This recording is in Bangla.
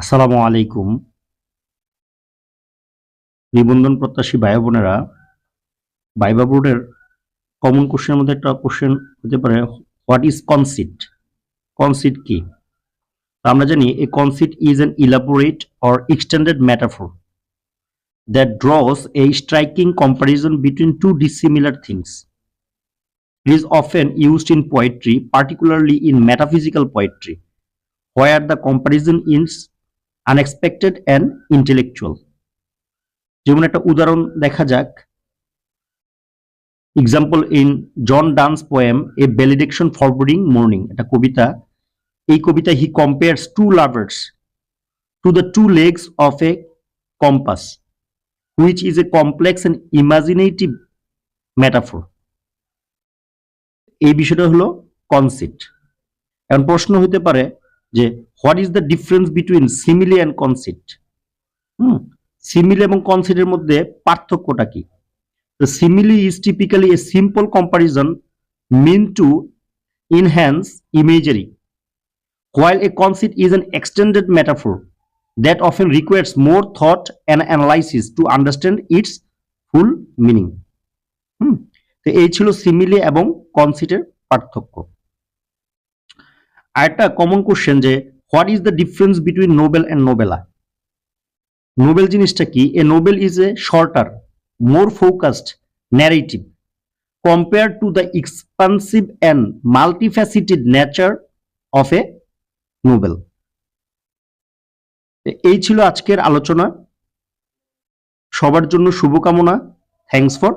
আসসালামু আলাইকুম। নিবন্ধন প্রত্যাশী ভাই বোনেরা বাইবা বোর্ডের কমন কোশ্চেনের মধ্যে একটা কোশ্চেন হতে পারে হোয়াট ইজ কনসিট কনসিট কি? আমরা জানি a conceit is an elaborate or extended metaphor that draws a striking comparison between two dissimilar things. It is often used in poetry, particularly in metaphysical poetry, where the comparison is unexpected and intellectual যেমন একটা উদাহরণ দেখা যাক। Example in John Donne's poem a valediction forbidding mourning একটা কবিতা। এই কবিতা he compares two lovers to the two legs of a compass which is a complex and imaginative metaphor এই বিষয়টা হলো কনসিট এখন প্রশ্ন হতে পারে যে what is the difference between simile and conceit hmm simile এবং কনসিটের মধ্যে পার্থক্যটা কি? তো simile is typically a simple comparison mean to enhance imagery while a conceit is an extended metaphor that often requires more thought and analysis to understand its full meaning. Hmm তো এই ছিল সিমিলি এবং কনসিটের পার্থক্য। আরেকটা কমন কোশ্চেন যে what is the difference between novel and novella novel জিনিসটা কি? A novel is a shorter more focused narrative compare to the expansive and multifaceted nature of a novel এই ছিল আজকের আলোচনা। সবার জন্য শুভকামনা। Thanks for